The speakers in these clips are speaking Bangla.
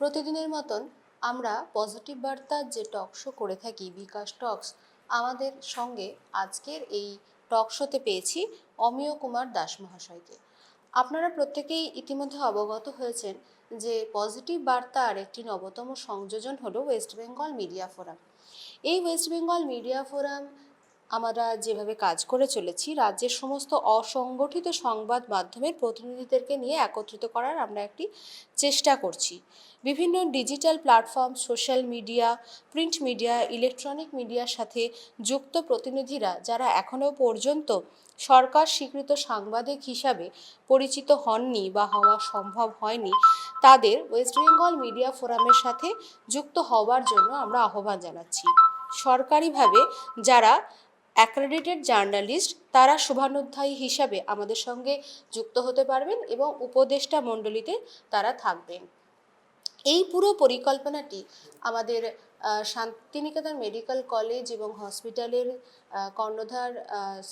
প্রতিদিনের মতন আমরা পজিটিভ বার্তার যে টক শো করে থাকি, বিকাশ টক্স আমাদের সঙ্গে আজকের এই টক শোতে পেয়েছি অমিয় কুমার দাস মহাশয়কে। আপনারা প্রত্যেকেই ইতিমধ্যে অবগত হয়েছেন যে পজিটিভ বার্তার একটি নবতম সংযোজন হলো ওয়েস্ট বেঙ্গল মিডিয়া ফোরাম এই ওয়েস্ট বেঙ্গল মিডিয়া ফোরাম আমরা যেভাবে কাজ করে চলেছি, রাজ্যের সমস্ত অসংগঠিত সংবাদ মাধ্যমের প্রতিনিধিদেরকে নিয়ে একত্রিত করার আমরা একটি চেষ্টা করছি। বিভিন্ন digital platform, social media, print media, electronic মিডিয়ার সাথে যুক্ত প্রতিনিধিরা, যারা এখনও পর্যন্ত সরকার স্বীকৃত সাংবাদিক হিসাবে পরিচিত হননি বা হওয়া সম্ভব হয়নি, তাদের ওয়েস্ট বেঙ্গল মিডিয়া ফোরামের সাথে যুক্ত হওয়ার জন্য আমরা আহ্বান জানাচ্ছি। সরকারিভাবে যারা অ্যাক্রেডিটেড জার্নালিস্ট, তারা শুভানুধ্যায়ী হিসাবে আমাদের সঙ্গে যুক্ত হতে পারবেন এবং উপদেষ্টা মণ্ডলীতে তারা থাকবেন। এই পুরো পরিকল্পনাটি আমাদের শান্তিনিকেতন মেডিকেল কলেজ এবং হসপিটালের কর্ণধার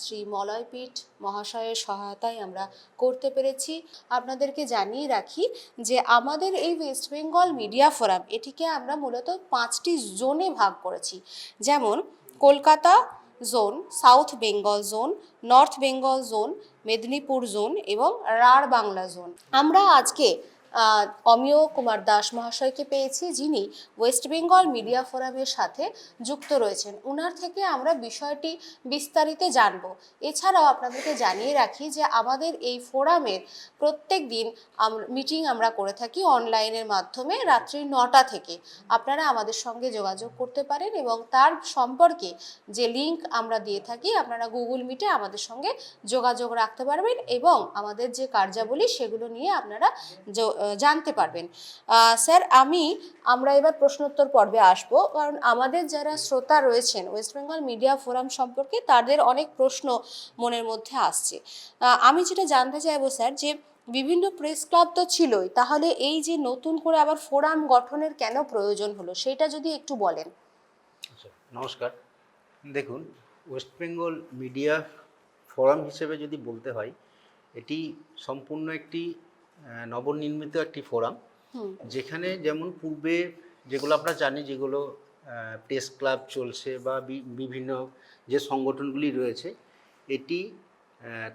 শ্রী মলয়পীঠ মহাশয়ের সহায়তায় আমরা করতে পেরেছি। আপনাদেরকে জানিয়ে রাখি যে আমাদের এই ওয়েস্ট বেঙ্গল মিডিয়া ফোরাম, এটিকে আমরা মূলত পাঁচটি জোনে ভাগ করেছি। যেমন, Kolkata zone, south Bengal zone, north Bengal zone, Medinipur zone এবং রাঢ় বাংলা জোন। আমরা আজকে অমিয় কুমার দাস মহাশয়কে পেয়েছি, যিনি ওয়েস্ট বেঙ্গল মিডিয়া ফোরামের সাথে যুক্ত রয়েছেন। ওনার থেকে আমরা বিষয়টি বিস্তারিত জানব। এছাড়াও আপনাদেরকে জানিয়ে রাখি যে আমাদের এই ফোরামের প্রত্যেক দিন মিটিং আমরা করে থাকি অনলাইনের মাধ্যমে রাত্রি নটা থেকে। আপনারা আমাদের সঙ্গে যোগাযোগ করতে পারেন এবং তার সম্পর্কে যে লিংক আমরা দিয়ে থাকি, আপনারা গুগল মিটে আমাদের সঙ্গে যোগাযোগ রাখতে পারবেন এবং আমাদের যে কার্যাবলী, সেগুলো নিয়ে আপনারা জানতে পারবেন। স্যার, আমি, আমরা এবার প্রশ্নোত্তর পর্বে আসব। কারণ আমাদের যারা শ্রোতা রয়েছেন ওয়েস্ট বেঙ্গল মিডিয়া ফোরাম সম্পর্কে তাদের অনেক প্রশ্ন মনের মধ্যে আসছে। আমি যেটা জানতে চাইব, স্যার, যে বিভিন্ন প্রেস ক্লাব তো ছিলই, তাহলে এই যে নতুন করে আবার ফোরাম গঠনের কেন প্রয়োজন হলো, সেটা যদি একটু বলেন। আচ্ছা নমস্কার। দেখুন ওয়েস্ট বেঙ্গল মিডিয়া ফোরাম হিসেবে যদি বলতে হয়, এটি সম্পূর্ণ একটি নবনির্মিত একটি ফোরাম যেখানে যেমন পূর্বে যেগুলো আমরা জানি যেগুলো প্রেস ক্লাব চলছে বা বিভিন্ন যে সংগঠনগুলি রয়েছে এটি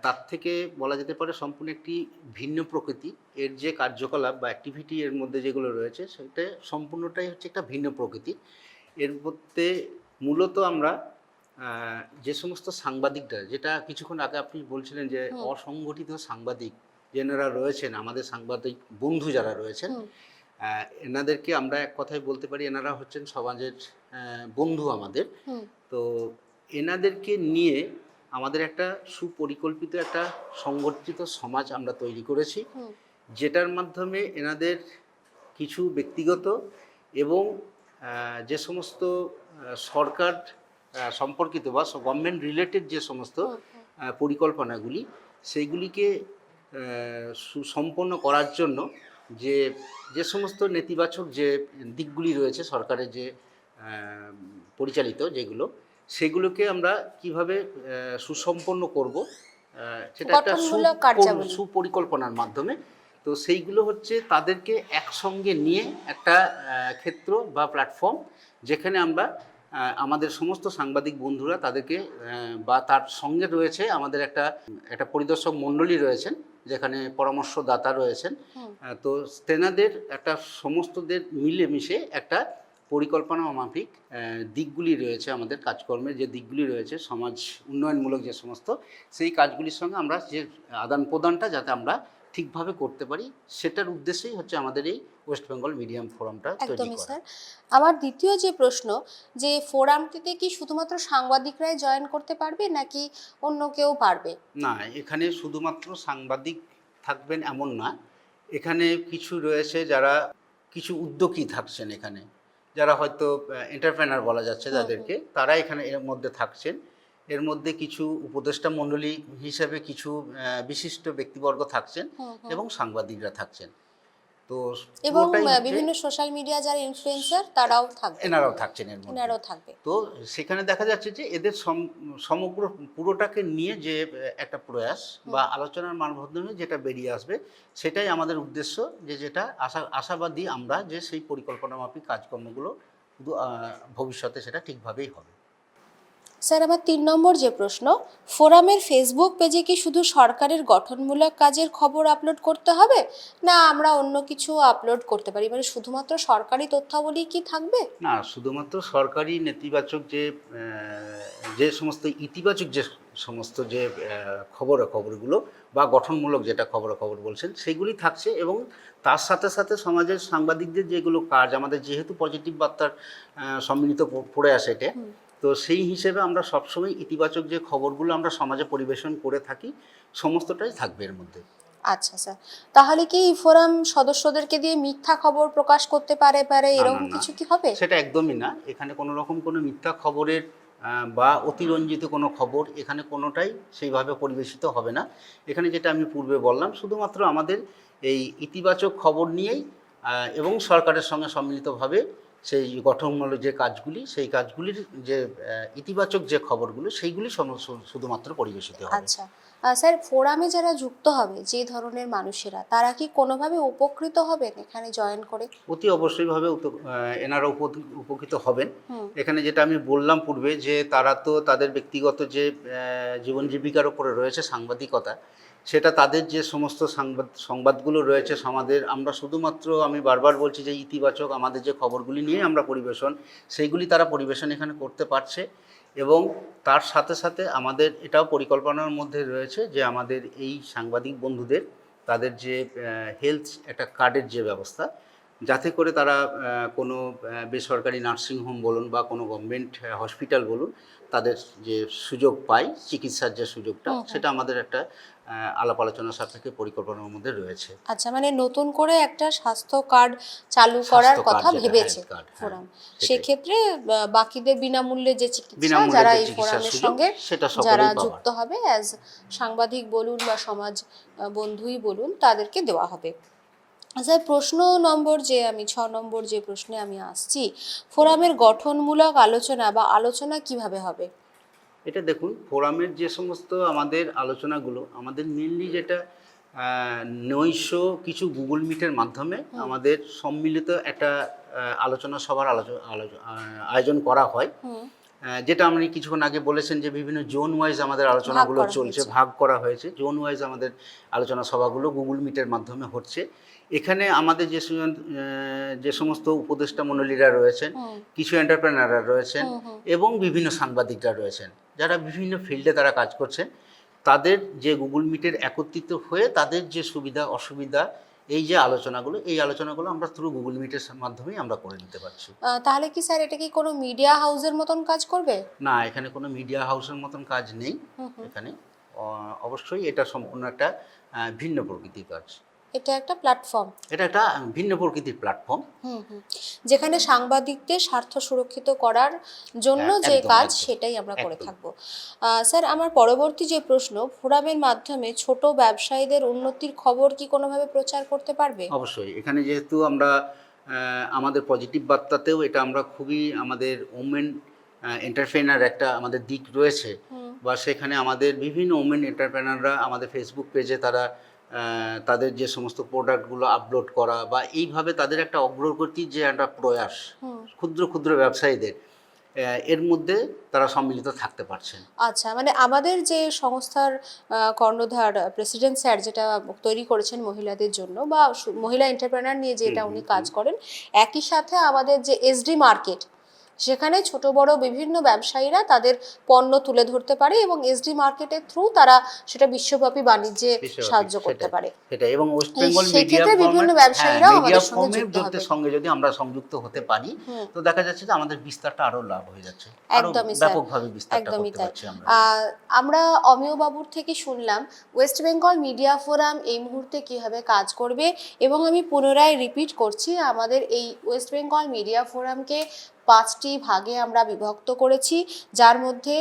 তার থেকে বলা যেতে পারে সম্পূর্ণ একটি ভিন্ন প্রকৃতি। এর যে কার্যকলাপ বা অ্যাক্টিভিটি এর মধ্যে যেগুলো রয়েছে সেটা সম্পূর্ণটাই হচ্ছে একটা ভিন্ন প্রকৃতি। এর মধ্যে মূলত আমরা যে সমস্ত সাংবাদিকরা যেটা কিছুক্ষণ আগে আপনি বলছিলেন যে অসংগঠিত সাংবাদিক যেনারা রয়েছেন আমাদের সাংবাদিক বন্ধু যারা রয়েছেন এনাদেরকে আমরা এক কথায় বলতে পারি এনারা হচ্ছেন সমাজের বন্ধু আমাদের। তো এনাদেরকে নিয়ে আমাদের একটা সুপরিকল্পিত একটা সংগঠিত সমাজ আমরা তৈরি করেছি যেটার মাধ্যমে এনাদের কিছু ব্যক্তিগত এবং যে সমস্ত সরকার সম্পর্কিত বা গভর্নমেন্ট রিলেটেড যে সমস্ত পরিকল্পনাগুলি সেইগুলিকে সুসম্পন্ন করার জন্য যে যে সমস্ত নেতিবাচক যে দিকগুলি রয়েছে সরকারের যে পরিচালিত যেগুলো সেগুলোকে আমরা কীভাবে সুসম্পন্ন করব সেটা একটা সুপরিকল্পনার মাধ্যমে। তো সেইগুলো হচ্ছে তাদেরকে একসঙ্গে নিয়ে একটা ক্ষেত্র বা প্ল্যাটফর্ম যেখানে আমরা আমাদের সমস্ত সাংবাদিক বন্ধুরা তাদেরকে বা তার সঙ্গে রয়েছে আমাদের একটা একটা পরিদর্শক মণ্ডলী রয়েছেন। যেখানে পরামর্শদাতা রয়েছেন তো তেনাদের একটা সমস্তদের মিলেমিশে একটা পরিকল্পনা মাফিক দিকগুলি রয়েছে আমাদের কাজকর্মের যে দিকগুলি রয়েছে সমাজ উন্নয়নমূলক যে সমস্ত সেই কাজগুলির সঙ্গে আমরা যে আদান প্রদানটা যাতে আমরা ঠিকভাবে করতে পারি সেটার উদ্দেশ্যেই হচ্ছে আমাদের এই ওয়েস্ট বেঙ্গল মিডিয়াম ফোরামটা একদমই স্যার আমার দ্বিতীয় যে প্রশ্ন যে ফোরামটিতে কি শুধুমাত্র সাংবাদিকরাই জয়েন করতে পারবে নাকি অন্য কেউ পারবে? না এখানে শুধুমাত্র সাংবাদিক থাকবেন এমন না। এখানে কিছু রয়েছে যারা কিছু উদ্যোগী থাকছেন এখানে। যারা হয়তো এন্টারপ্রেনার বলা যাচ্ছে যাদেরকে তারা এখানে এর মধ্যে থাকছেন। এর মধ্যে কিছু উপদেষ্টা মণ্ডলী হিসেবে কিছু বিশিষ্ট ব্যক্তিবর্গ থাকছেন। এবং সাংবাদিকরা থাকছেন। তো এবং বিভিন্ন সোশ্যাল মিডিয়া যারা ইনফ্লুয়েন্সার তারাও থাকবে। এনারাও থাকছেন এর মধ্যে। এনারাও থাকবে। তো সেখানে দেখা যাচ্ছে যে এদের সম- সমগ্র পুরোটাকে নিয়ে যে একটা প্রয়াস বা আলোচনার মানবন্ধনে যেটা বেরিয়ে আসবে সেটাই আমাদের উদ্দেশ্য যে যেটা আশা আশাবাদী আমরা যে সেই পরিকল্পনা মাফিক কাজকর্মগুলো ভবিষ্যতে সেটা ঠিকভাবেই হবে। স্যার আমার তিন নম্বর যে প্রশ্ন ফোরামের ফেসবুক পেজে কি শুধু সরকারের গঠনমূলক কাজের খবর আপলোড করতে হবে? না আমরা অন্য কিছু আপলোড করতে পারি। মানে শুধুমাত্র সরকারি তথ্যাবলী কি থাকবে? না শুধুমাত্র সরকারি নেতিবাচক যে যে সমস্ত ইতিবাচক যে সমস্ত যে খবরাখবরগুলো বা গঠনমূলক যেটা খবরাখবর বলছেন সেগুলি থাকছে এবং তার সাথে সাথে সমাজের সাংবাদিকদের যেগুলো কাজ আমাদের যেহেতু পজিটিভ বার্তার সম্মিলিত পড়ে আসে এটা। তো সেই হিসেবে আমরা সবসময় ইতিবাচক যে খবরগুলো আমরা সমাজে পরিবেশন করে থাকি সমস্তটাই থাকবে এর মধ্যে। আচ্ছা স্যার তাহলে কি ফোরাম সদস্যদেরকে দিয়ে মিথ্যা খবর প্রকাশ করতে পারে পারে এরকম কিছু কি হবে? সেটা একদমই না। এখানে কোনো রকম কোনো মিথ্যা খবরের বা অতিরঞ্জিত কোনো খবর এখানে কোনোটাই সেইভাবে পরিবেশিত হবে না। এখানে যেটা আমি পূর্বে বললাম শুধুমাত্র আমাদের এই ইতিবাচক খবর নিয়েই এবং সরকারের সঙ্গে সম্মিলিতভাবে সেই গঠনমূলক যে কাজগুলি, সেই কাজগুলির যে ইতিবাচক যে খবরগুলো, সেইগুলি শুধুমাত্র পরিবেশিত হবে। আচ্ছা। স্যার ফোরামে যারা যুক্ত হবে যে ধরনের মানুষেরা তারা কি কোনোভাবে উপকৃত হবেন এখানে জয়েন করে? অতি অবশ্যইভাবে এনারা উপ- উপকৃত হবেন। এখানে যেটা আমি বললাম পূর্বে যে তারা তো তাদের ব্যক্তিগত যে জীবন জীবিকার উপরে রয়েছে সাংবাদিকতা সেটা তাদের যে সমস্ত সংবাদ সংবাদগুলো রয়েছে সমাজের আমরা শুধুমাত্র আমি বারবার বলছি যে ইতিবাচক আমাদের যে খবরগুলি নিয়ে আমরা পরিবেশন সেইগুলি তারা পরিবেশন এখানে করতে পারছে। এবং তার সাথে সাথে আমাদের এটাও পরিকল্পনার মধ্যে রয়েছে যে আমাদের এই সাংবাদিক বন্ধুদের, তাদের যে হেলথ একটা কার্ডের যে ব্যবস্থা যাতে করে তারা কোনো বেসরকারি নার্সিংহোম বলুন বা কোনো গভর্নমেন্ট হসপিটাল বলুন তাদের যে সুযোগ পায় চিকিৎসার যে সুযোগটা। সেটা আমাদের একটা আলাপ আলোচনা সাপেক্ষে পরিকল্পনার মধ্যে রয়েছে। আচ্ছা মানে নতুন করে একটা স্বাস্থ্য কার্ড চালু করার কথা কার্ড ভেবেছে হ্যাঁ, ফোরাম। সেক্ষেত্রে বাকিদের বিনামূল্যে যে চিকিৎসা যারা এই ফোরামের সঙ্গে যারা যুক্ত হবে অ্যাজ সাংবাদিক বলুন বা সমাজ বন্ধুই বলুন তাদেরকে দেওয়া হবে। আচ্ছা প্রশ্ন নম্বর যে আমি ছ নম্বর যে প্রশ্নে আমি আসছি ফোরামের গঠনমূলক আলোচনা বা আলোচনা কীভাবে হবে? এটা দেখুন ফোরামের যে সমস্ত আমাদের আলোচনাগুলো আমাদের মেনলি যেটা নৈশ কিছু গুগল মিটের মাধ্যমে আমাদের সম্মিলিত একটা আলোচনা সভার আলোচনা আয়োজন করা হয়। যেটা আপনি কিছুক্ষণ আগে বলেছেন যে বিভিন্ন জোন ওয়াইজ আমাদের আলোচনাগুলো চলছে ভাগ করা হয়েছে। জোন ওয়াইজ আমাদের আলোচনা সভাগুলো গুগল মিটের মাধ্যমে হচ্ছে। এখানে আমাদের যে যে সমস্ত উপদেষ্টা মণ্ডলীরা রয়েছেন কিছু এন্টারপ্রেনাররা রয়েছেন। এবং বিভিন্ন সাংবাদিকরা রয়েছেন। যারা বিভিন্ন ফিল্ডে তারা কাজ করছেন তাদের যে গুগল মিটের একত্রিত হয়ে তাদের যে সুবিধা অসুবিধা এই যে আলোচনাগুলো এই আলোচনাগুলো আমরা থ্রু গুগল মিটের মাধ্যমেই আমরা করে নিতে পারছি। তাহলে কি স্যার এটা কি কোনো মিডিয়া হাউসের মতন কাজ করবে? না এখানে কোনো মিডিয়া হাউসের মতন কাজ নেই। এখানে অবশ্যই এটা সম্পূর্ণ একটা ভিন্ন প্রকৃতির কাজ। এটা একটা প্ল্যাটফর্ম এটা একটা ভিন্ন প্রকৃতির প্ল্যাটফর্ম হুম হুম। যেখানে সাংবাদিকদের স্বার্থ সুরক্ষিত করার জন্য হ্যাঁ, যে কাজ সেটাই আমরা করে। থাকব। স্যার আমার পরবর্তী যে প্রশ্ন ফোরামের মাধ্যমে ছোট ব্যবসায়ীদের উন্নতির খবর কি কোনোভাবে প্রচার করতে পারবে? অবশ্যই। এখানে যেহেতু আমরা আমাদের পজিটিভ বার্তাতেও এটা আমরা খুবই আমাদের ওমেন এন্টারপ্রেনার একটা আমাদের দিক রয়েছে বা সেখানে আমাদের বিভিন্ন ওমেন এন্টারপ্রেনাররা আমাদের ফেসবুক পেজে তারা তাদের যে সমস্ত প্রোডাক্টগুলো আপলোড করা বা এইভাবে তাদের একটা অগ্রগতির যে একটা প্রয়াস ক্ষুদ্র ক্ষুদ্র ব্যবসায়ীদের এর মধ্যে তারা সম্মিলিত থাকতে পারছেন। আচ্ছা মানে আমাদের যে সংস্থার কর্ণধার প্রেসিডেন্ট স্যার যেটা তৈরি করেছেন মহিলাদের জন্য বা মহিলা এন্টারপ্রেনার নিয়ে যেটা উনি কাজ করেন একই সাথে আমাদের যে এসডি মার্কেট সেখানে ছোট বড় বিভিন্ন ব্যবসায়ীরা তাদের পণ্য তুলে ধরতে পারে এবং এসডি মার্কেটের থ্রু তারা সেটা বিশ্বব্যাপী বাণিজ্যে সাহায্য করতে পারে। সেটা এবং ওয়েস্ট বেঙ্গল মিডিয়া সেক্ষেত্রে বিভিন্ন ব্যবসায়ীরাও আমাদের সঙ্গে যুক্ত হবে। সঙ্গে যদি আমরা সংযুক্ত হতে পারি তো দেখা যাচ্ছে যে আমাদের বিস্তারটা আরও লাভ হয়ে যাচ্ছে। একদমই ব্যাপকভাবে বিস্তারটা করতে পারছি আমরা। আমরা অমিয় বাবুর থেকে শুনলাম ওয়েস্ট বেঙ্গল মিডিয়া ফোরাম এই মুহূর্তে কীভাবে কাজ করবে এবং আমি পুনরায় রিপিট করছি আমাদের এই ওয়েস্ট বেঙ্গল মিডিয়া ফোরামকে পাঁচটি ভাগে আমরা বিভক্ত করেছি, যার মধ্যে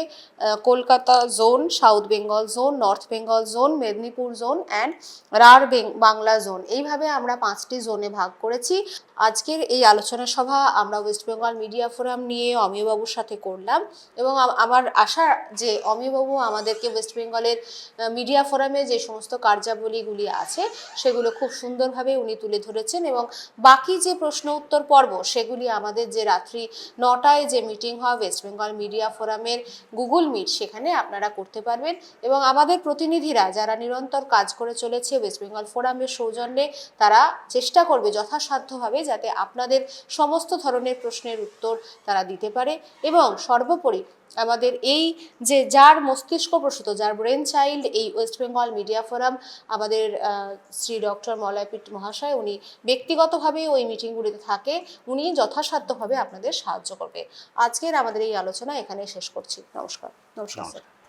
Kolkata zone, south Bengal zone, north Bengal zone, Medinipur zone and Rarh Bangla zone. এইভাবে আমরা পাঁচটি জোনে ভাগ করেছি। আজকের এই আলোচনা সভা আমরা ওয়েস্ট বেঙ্গল মিডিয়া ফোরাম নিয়ে অমিয়বাবুর সাথে করলাম এবং আমার আশা যে অমিয়বাবু আমাদেরকে ওয়েস্ট বেঙ্গলের মিডিয়া ফোরামে যে সমস্ত কার্যাবলীগুলি আছে, সেগুলো খুব সুন্দরভাবে উনি তুলে ধরেছেন এবং বাকি যে প্রশ্ন উত্তর পর্ব, সেগুলি আমাদের যে রাত্রি নটায় যে মিটিং হয় ওয়েস্ট বেঙ্গল মিডিয়া ফোরামের গুগল মিট সেখানে আপনারা করতে পারবেন। এবং আমাদের প্রতিনিধিরা যারা নিরন্তর কাজ করে চলেছে ওয়েস্ট বেঙ্গল ফোরামের সৌজন্যে, তারা চেষ্টা করবে যথাসাধ্যভাবে যাতে আপনাদের সমস্ত ধরনের প্রশ্নের উত্তর তারা দিতে পারে। এবং সর্বোপরি আমাদের এই যে যার মস্তিষ্ক প্রসূত, যার ব্রেন চাইল্ড এই ওয়েস্ট বেঙ্গল মিডিয়া ফোরাম আমাদের শ্রী ডক্টর মলয়পিট মহাশয়, উনি ব্যক্তিগতভাবে ওই মিটিংগুলিতে থাকে, উনি যথাসাধ্যভাবে আপনাদের সাহায্য করবে। আজকের আমাদের এই আলোচনা এখানে শেষ করছি। নমস্কার। নমস্কার।